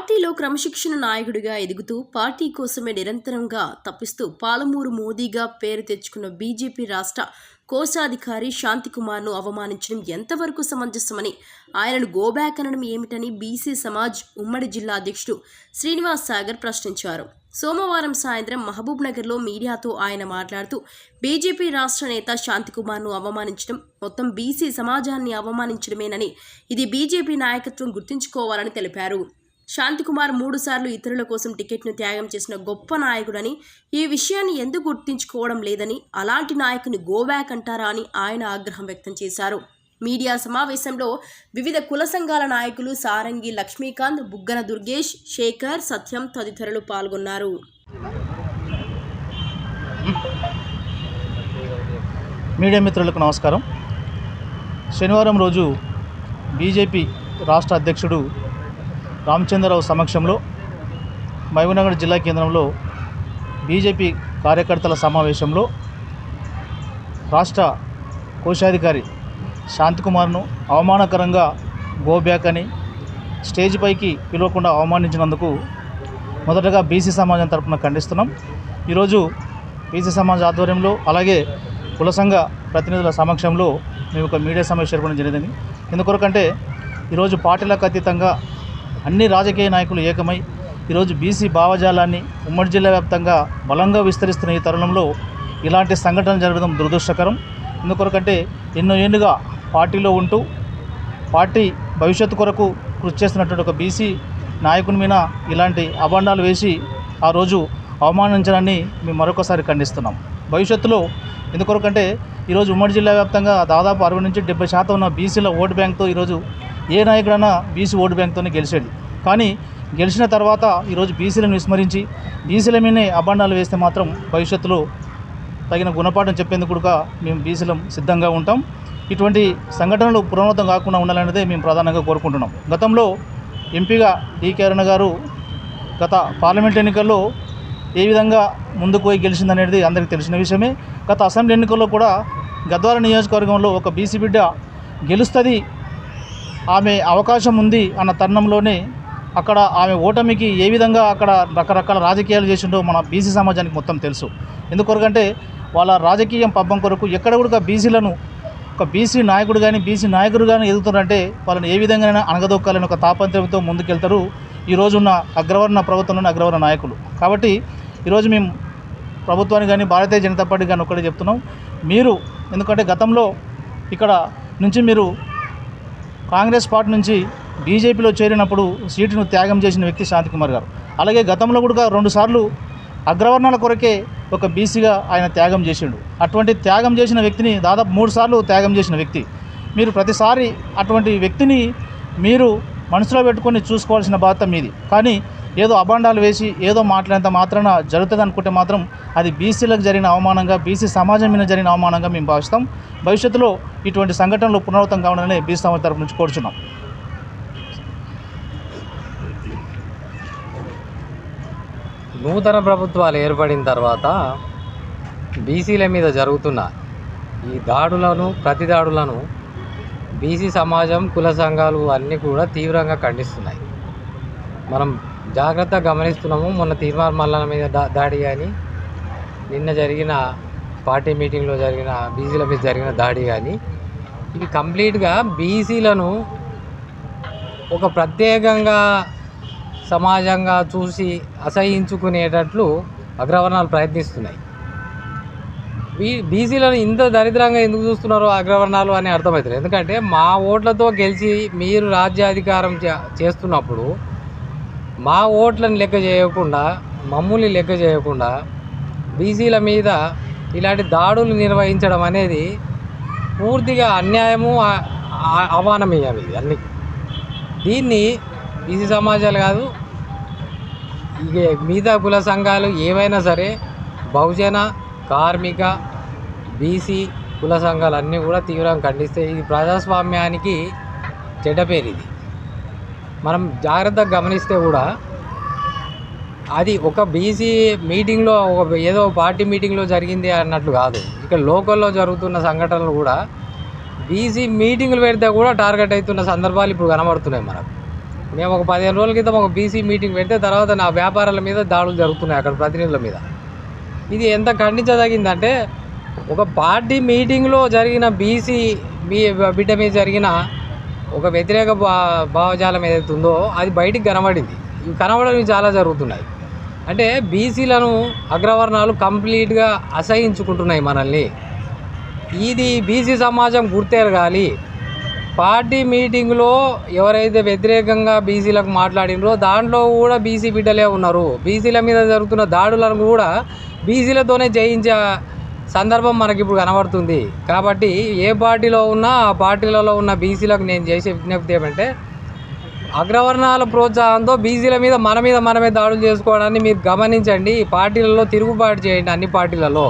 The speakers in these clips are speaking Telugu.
పార్టీలో క్రమశిక్షణ నాయకుడిగా ఎదుగుతూ పార్టీ కోసమే నిరంతరంగా తప్పిస్తూ పాలమూరు మోదీగా పేరు తెచ్చుకున్న బీజేపీ రాష్ట్ర కోశాధికారి శాంతికుమార్ను అవమానించడం ఎంతవరకు సమంజసమని ఆయనను గోబ్యాక్ అనడం ఏమిటని బీసీ సమాజ్ ఉమ్మడి జిల్లా అధ్యక్షుడు శ్రీనివాస్ సాగర్ ప్రశ్నించారు. సోమవారం సాయంత్రం మహబూబ్ నగర్లో మీడియాతో ఆయన మాట్లాడుతూ బీజేపీ రాష్ట్ర నేత శాంతికుమార్ను అవమానించడం మొత్తం బీసీ సమాజాన్ని అవమానించడమేనని ఇది బీజేపీ నాయకత్వం గుర్తుంచుకోవాలని తెలిపారు. శాంతికుమార్ మూడుసార్లు ఇతరుల కోసం టికెట్ను త్యాగం చేసిన గొప్ప నాయకుడని ఈ విషయాన్ని ఎందుకు గుర్తించుకోవడం లేదని అలాంటి నాయకుని గోబ్యాక్ అంటారా అని ఆయన ఆగ్రహం వ్యక్తం చేశారు. మీడియా సమావేశంలో వివిధ కుల సంఘాల నాయకులు సారంగి లక్ష్మీకాంత్ బుగ్గన దుర్గేష్ శేఖర్ సత్యం తదితరులు పాల్గొన్నారు. మీడియా మిత్రులకు నమస్కారం. శనివారం రోజు బీజేపీ రాష్ట్ర అధ్యక్షుడు రామచంద్రరావు సమక్షంలో మహబూబ్నగర్ జిల్లా కేంద్రంలో బీజేపీ కార్యకర్తల సమావేశంలో రాష్ట్ర కోశాధికారి శాంతికుమార్ను అవమానకరంగా గోబ్యాక్ అని స్టేజ్ పైకి పిలవకుండా అవమానించినందుకు మొదటగా బీసీ సమాజం తరపున ఖండిస్తున్నాం. ఈరోజు బీసీ సమాజ ఆధ్వర్యంలో అలాగే కుల సంఘ ప్రతినిధుల సమక్షంలో మేము ఒక మీడియా సమావేశం ఏర్పడడం జరిగింది. ఎందుకొరకంటే ఈరోజు పార్టీలకు అతీతంగా అన్ని రాజకీయ నాయకులు ఏకమై ఈరోజు బీసీ భావజాలాన్ని ఉమ్మడి జిల్లా వ్యాప్తంగా బలంగా విస్తరిస్తున్న ఈ తరుణంలో ఇలాంటి సంఘటనలు జరగడం దురదృష్టకరం. ఎందుకొరకంటే ఎన్నో ఏళ్ళుగా పార్టీలో ఉంటూ పార్టీ భవిష్యత్తు కొరకు కృషి చేస్తున్నటువంటి ఒక బీసీ నాయకుని మీద ఇలాంటి అభండాలు వేసి ఆ రోజు అవమానించడాన్ని మేము మరొకసారి ఖండిస్తున్నాం. భవిష్యత్తులో ఎందుకొరకంటే ఈరోజు ఉమ్మడి జిల్లా వ్యాప్తంగా దాదాపు అరవై నుంచి డెబ్బై శాతం ఉన్న బీసీల ఓటు బ్యాంక్తో ఈరోజు ఏ నాయకుడైనా బీసీ ఓటు బ్యాంక్తోనే గెలిచేది కానీ గెలిచిన తర్వాత ఈరోజు బీసీలను విస్మరించి బీసీల మీదనే అభాండాలు వేస్తే మాత్రం భవిష్యత్తులో తగిన గుణపాఠం చెప్పేందుకు కూడా మేము బీసీలం సిద్ధంగా ఉంటాం. ఇటువంటి సంఘటనలు పునరావృతం కాకుండా ఉండాలనేదే మేము ప్రధానంగా కోరుకుంటున్నాం. గతంలో ఎంపీగా డికే అరుణ గారు గత పార్లమెంట్ ఎన్నికల్లో ఏ విధంగా ముందుకు పోయి గెలిచిందనేది అందరికీ తెలిసిన విషయమే. గత అసెంబ్లీ ఎన్నికల్లో కూడా గద్వాల నియోజకవర్గంలో ఒక బీసీ బిడ్డ గెలుస్తుంది ఆమె అవకాశం ఉంది అన్న తరుణంలోనే అక్కడ ఆమె ఓటమికి ఏ విధంగా అక్కడ రకరకాల రాజకీయాలు చేసిండో మన బీసీ సమాజానికి మొత్తం తెలుసు. ఎందుకొరకంటే వాళ్ళ రాజకీయం పబ్బం కొరకు ఎక్కడ కూడా బీసీలను ఒక బీసీ నాయకుడు కానీ బీసీ నాయకుడు కానీ ఎదుగుతున్నారంటే వాళ్ళని ఏ విధంగా అణగదొక్కాలని ఒక తాపంత్రంతో ముందుకెళ్తారు ఈ ఉన్న అగ్రవర్ణ ప్రభుత్వంలోని అగ్రవర్ణ నాయకులు. కాబట్టి ఈరోజు మేము ప్రభుత్వానికి కానీ భారతీయ జనతా పార్టీ కానీ ఒకటే చెప్తున్నాం. మీరు ఎందుకంటే గతంలో ఇక్కడ నుంచి మీరు కాంగ్రెస్ పార్టీ నుంచి బీజేపీలో చేరినప్పుడు సీటును త్యాగం చేసిన వ్యక్తి శాంతికుమార్ గారు. అలాగే గతంలో కూడా రెండుసార్లు అగ్రవర్ణాల కొరకే ఒక బీసీగా ఆయన త్యాగం చేసిండు. అటువంటి త్యాగం చేసిన వ్యక్తిని దాదాపు మూడు సార్లు త్యాగం చేసిన వ్యక్తి. మీరు ప్రతిసారి అటువంటి వ్యక్తిని మీరు మనసులో పెట్టుకొని చూసుకోవాల్సిన బాధ్యత మీది. కానీ ఏదో అభాండాలు వేసి ఏదో మాట్లాడేంత మాత్రాన జరుగుతుంది అనుకుంటే మాత్రం అది బీసీలకు జరిగిన అవమానంగా బీసీ సమాజం మీద జరిగిన అవమానంగా మేము భావిస్తాం. భవిష్యత్తులో ఇటువంటి సంఘటనలు పునరావృతం కావాలని బీసీ సమాజం తరపు నుంచి కోరుచున్నాం. నూతన ప్రభుత్వాలు ఏర్పడిన తర్వాత బీసీల మీద జరుగుతున్న ఈ దాడులను ప్రతి దాడులను బీసీ సమాజం కుల సంఘాలు అన్నీ కూడా తీవ్రంగా ఖండిస్తున్నాయి. మనం జాగ్రత్తగా గమనిస్తున్నాము. మొన్న తీర్మార్ మల్లన మీద దా దాడి కానీ నిన్న జరిగిన పార్టీ మీటింగ్లో జరిగిన బీసీల మీద జరిగిన దాడి కానీ ఇవి కంప్లీట్గా బీసీలను ఒక ప్రత్యేకంగా సమాజంగా చూసి అసహించుకునేటట్లు అగ్రవర్ణాలు ప్రయత్నిస్తున్నాయి. బీ బీసీలను ఇంత దరిద్రంగా ఎందుకు చూస్తున్నారో అగ్రవర్ణాలు అని అర్థమవుతుంది ఎందుకంటే మా ఓట్లతో గెలిచి మీరు రాజ్యాధికారం చే- చేస్తున్నప్పుడు మా ఓట్లను లెక్క చేయకుండా మమ్మల్ని లెక్క చేయకుండా బీసీల మీద ఇలాంటి దాడులు నిర్వహించడం అనేది పూర్తిగా అన్యాయము ఆ- ఇది అన్ని. దీన్ని బీసీ సమాజాలు కాదు ఇక మిగతా కుల సంఘాలు ఏవైనా సరే బహుజన కార్మిక బీసీ కుల సంఘాలు అన్నీ కూడా తీవ్రంగా ఖండిస్తే ఇది ప్రజాస్వామ్యానికి చెడ్డ పేరు ఇది. మనం జాగ్రత్తగా గమనిస్తే కూడా అది ఒక బీసీ మీటింగ్లో ఒక ఏదో పార్టీ మీటింగ్లో జరిగింది అన్నట్లు కాదు. ఇక్కడ లోకల్లో జరుగుతున్న సంఘటనలు కూడా బీసీ మీటింగ్లు పెడితే కూడా టార్గెట్ అవుతున్న సందర్భాలు ఇప్పుడు కనబడుతున్నాయి మనకు. మేము ఒక పదిహేను రోజుల క్రితం ఒక బీసీ మీటింగ్ పెడితే తర్వాత నా వ్యాపారాల మీద దాడులు జరుగుతున్నాయి అక్కడ ప్రతినిధుల మీద. ఇది ఎంత ఖండించదగిందంటే ఒక పార్టీ మీటింగ్లో జరిగిన బీసీ మీ బిడ్డ మీద జరిగిన ఒక వ్యతిరేక భా భావజాలం ఏదైతే ఉందో అది బయటికి కనబడింది. ఇవి కనబడడం చాలా జరుగుతున్నాయి. అంటే బీసీలను అగ్రవర్ణాలు కంప్లీట్గా అసహించుకుంటున్నాయి మనల్ని. ఇది బీసీ సమాజం గుర్తెరగాలి. పార్టీ మీటింగ్లో ఎవరైతే వ్యతిరేకంగా బీసీలకు మాట్లాడినరో దాంట్లో కూడా బీసీ బిడ్డలే ఉన్నారు. బీసీల మీద జరుగుతున్న దాడులను కూడా బీసీలతోనే జయించే సందర్భం మనకి ఇప్పుడు కనబడుతుంది. కాబట్టి ఏ పార్టీలో ఉన్నా ఆ పార్టీలలో ఉన్న బీసీలకు నేను చేసే విజ్ఞప్తి ఏమంటే అగ్రవర్ణాల ప్రోత్సాహంతో బీసీల మీద మన మీద మనమే దాడులు చేసుకోవడాన్ని మీరు గమనించండి. పార్టీలలో తిరుగుబాటు చేయండి అన్ని పార్టీలలో.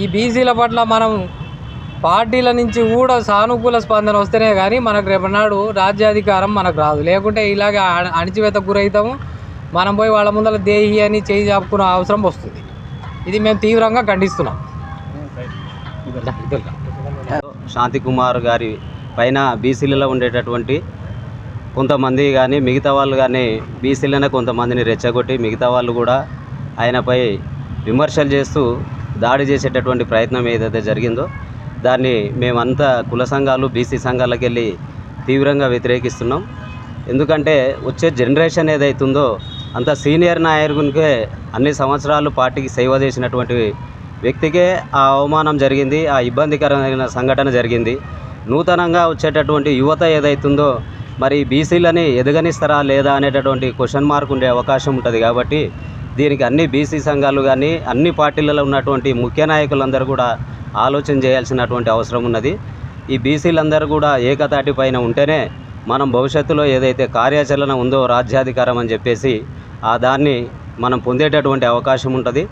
ఈ బీసీల పట్ల మనం పార్టీల నుంచి కూడా సానుకూల స్పందన వస్తేనే కానీ మనకు రేపనాడు రాజ్యాధికారం మనకు రాదు. లేకుంటే ఇలాగే అణిచివేత గురవుతాము. మనం పోయి వాళ్ళ ముందర దేహి అని చేయి చాపుకునే అవసరం వస్తుంది. ఇది మేము తీవ్రంగా ఖండిస్తున్నాం. శాంతి కుమార్ గారి పైన బీసీలలో ఉండేటటువంటి కొంతమంది కానీ మిగతా వాళ్ళు కానీ బీసీలనే కొంతమందిని రెచ్చగొట్టి మిగతా వాళ్ళు కూడా ఆయనపై విమర్శలు చేస్తూ దాడి చేసేటటువంటి ప్రయత్నం ఏదైతే జరిగిందో దాన్ని మేమంతా కుల సంఘాలు బీసీ సంఘాలకు వెళ్ళి తీవ్రంగా వ్యతిరేకిస్తున్నాం. ఎందుకంటే వచ్చే జనరేషన్ ఏదైతుందో అంత సీనియర్ నాయకునికే అన్ని సంవత్సరాలు పార్టీకి సేవ చేసినటువంటి వ్యక్తికే ఆ అవమానం జరిగింది ఆ ఇబ్బందికరమైన సంఘటన జరిగింది. నూతనంగా వచ్చేటటువంటి యువత ఏదైతుందో మరి బీసీలని ఎదగనిస్తారా లేదా అనేటటువంటి క్వశ్చన్ మార్క్ ఉండే అవకాశం ఉంటుంది కాబట్టి దీనికి అన్ని బీసీ సంఘాలు కానీ అన్ని పార్టీలలో ఉన్నటువంటి ముఖ్య నాయకులందరూ కూడా ఆలోచన చేయాల్సినటువంటి అవసరం ఉన్నది. ఈ బీసీలందరూ కూడా ఏకతాటి పైన ఉంటేనే మనం భవిష్యత్తులో ఏదైతే కార్యాచరణ ఉందో రాజ్యాధికారం అని చెప్పేసి ఆ దాన్ని మనం పొందేటటువంటి అవకాశం ఉంటుంది.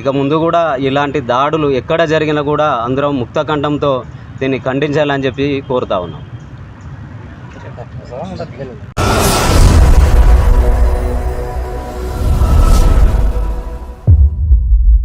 ఇక ముందు కూడా ఇలాంటి దాడులు ఎక్కడ జరిగినా కూడా అందరం ముక్తకంఠంతో దీన్ని ఖండించాలని చెప్పి కోరుతా ఉన్నాం.